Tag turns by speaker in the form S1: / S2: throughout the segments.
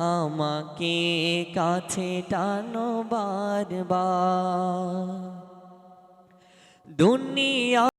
S1: আমাকে কাছে টানো বারবার। দুনিয়া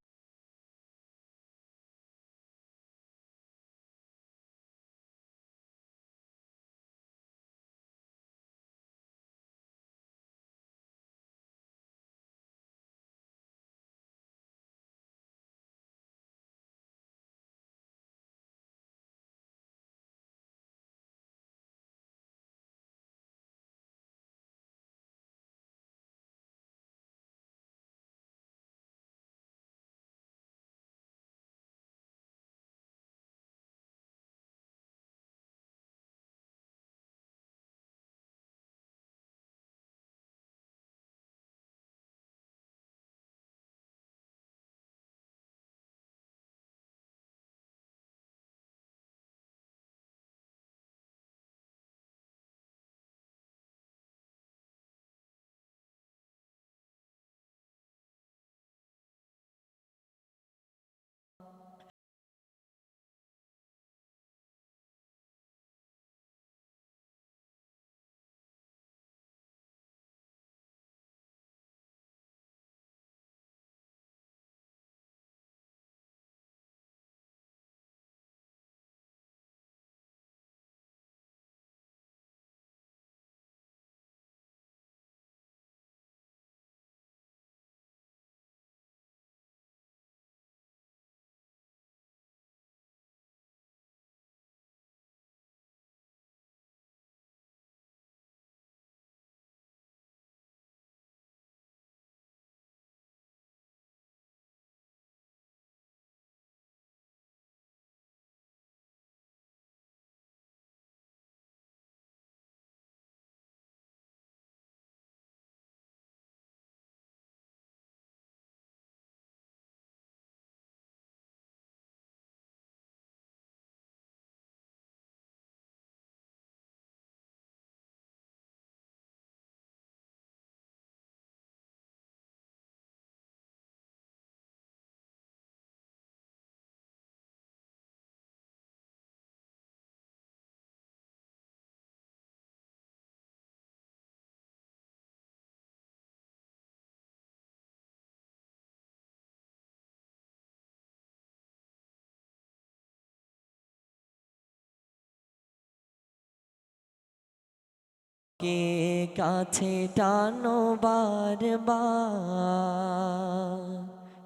S1: কে কাছে টানো বারবার?